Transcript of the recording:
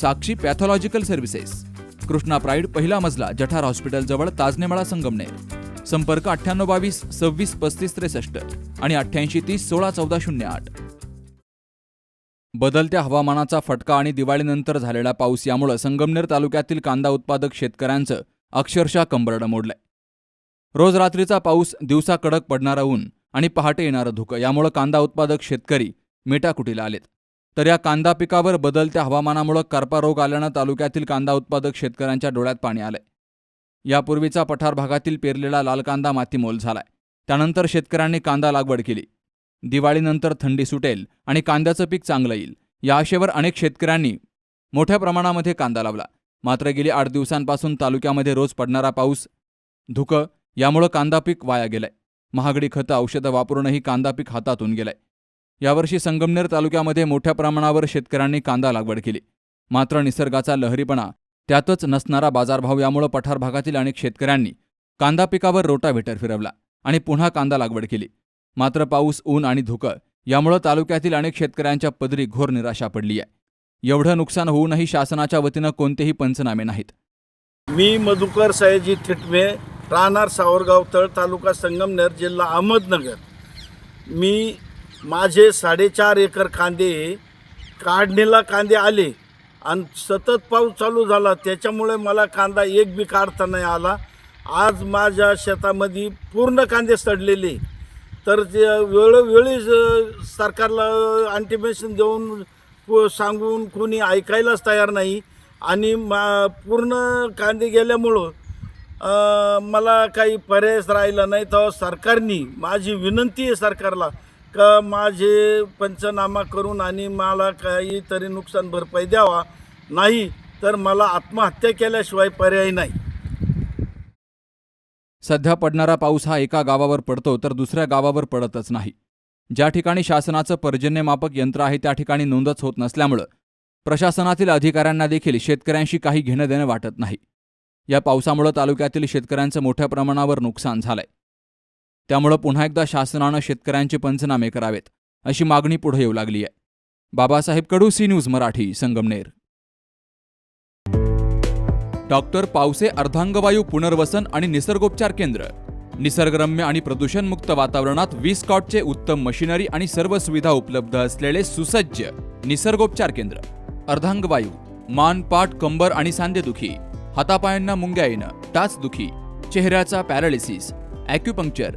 Sakshi pathological services. Krishna pride पहिला मजला जठार hospital जवळ ताजनेमाळा संगमनेर. संपर्क अठ्ठ्याण्णव बावीस सव्वीस पस्तीस त्रेसष्ट आणि अठ्ठ्याऐंशी तीस सोळा चौदा शून्य आठ. बदलत्या हवामानाचा फटका आणि दिवाळीनंतर झालेला पाऊस यामुळे संगमनेर तालुक्यातील कांदा उत्पादक शेतकऱ्यांचं अक्षरशः कंबरडं मोडलंय. रोज रात्रीचा पाऊस दिवसा कडक पडणारा ऊन आणि पहाटे येणारं धुकं यामुळे कांदा उत्पादक शेतकरी मेटाकुटीला आलेत. तर या कांदा पिकावर बदलत्या हवामानामुळे करपा रोग आल्यानं तालुक्यातील कांदा उत्पादक शेतकऱ्यांच्या डोळ्यात पाणी आलंय. यापूर्वीचा पठार भागातील पेरलेला लाल कांदा मातीमोल झालाय. त्यानंतर शेतकऱ्यांनी कांदा लागवड केली. दिवाळीनंतर थंडी सुटेल आणि कांद्याचं पीक चांगलं येईल. या आशेवर अनेक शेतकऱ्यांनी मोठ्या प्रमाणामध्ये कांदा लावला. मात्र गेली आठ दिवसांपासून तालुक्यामध्ये रोज पडणारा पाऊस धुकं यामुळं कांदा पीक वाया गेलंय. महागडी खतं औषधं वापरूनही कांदा पीक हातातून गेलंय. यावर्षी संगमनेर तालुक्यामध्ये मोठ्या प्रमाणावर शेतकऱ्यांनी कांदा लागवड केली. मात्र निसर्गाचा लहरीपणा त्यातच नसणारा बाजारभाव यामुळं पठार भागातील अनेक शेतकऱ्यांनी कांदा पिकावर रोटाव्हेटर फिरवला आणि पुन्हा कांदा लागवड केली. मात्र पाऊस ऊन आणि धुकं यामुळं तालुक्यातील अनेक शेतकऱ्यांच्या पदरी घोर निराशा पडली आहे एवढं नुकसान होऊनही शासनाच्या वतीनं कोणतेही पंचनामे नाहीत. मी मधुकर सयाजी थिटवे राहणार सावरगाव तळ तालुका संगमनेर जिल्हा अहमदनगर. मी माझे साडेचार एकर कांदे काढणीला कांदे आले आणि सतत पाऊस चालू झाला. त्याच्यामुळे मला कांदा एक बी काढता नाही आला. आज माझ्या शेतामध्ये पूर्ण कांदे सडलेले. तर ते वेळोवेळी सरकारला अँटिमेशन देऊन सांगून कोणी ऐकायलाच तयार नाही. आणि मा पूर्ण कांदे गेल्यामुळं मला काही पर्यायच राहिला नाही. तर सरकारनी माझी विनंती आहे सरकारला का माझे पंचनामा करून आणि मला काहीतरी नुकसान भरपाई द्यावा? नाही तर मला आत्महत्या केल्याशिवाय पर्याय नाही. सध्या पडणारा पाऊस हा एका गावावर पडतो तर दुसऱ्या गावावर पडतच नाही. ज्या ठिकाणी शासनाचं पर्जन्यमापक यंत्र आहे त्या ठिकाणी नोंदच होत नसल्यामुळं प्रशासनातील अधिकाऱ्यांना देखील शेतकऱ्यांशी काही घेणं देणं वाटत नाही. या पावसामुळं तालुक्यातील शेतकऱ्यांचं मोठ्या प्रमाणावर नुकसान झालंय. त्यामुळं पुन्हा एकदा शासनानं शेतकऱ्यांचे पंचनामे करावेत अशी मागणी पुढे येऊ लागली आहे. Babasaheb Kadu C news Marathi Sangamner. Doctor Pawase अर्धांगवायू पुनर्वसन आणि निसर्गोपचार केंद्र. निसर्गरम्य आणि प्रदूषणमुक्त वातावरणात वीस कॉटचे उत्तम मशिनरी आणि सर्व सुविधा उपलब्ध असलेले सुसज्ज निसर्गोपचार केंद्र. अर्धांगवायू मान पाठ कंबर आणि सांधेदुखी हातापायांना मुंग्या येणं टाचदुखी चेहऱ्याचा पॅरालिसिस ॲक्युपंक्चर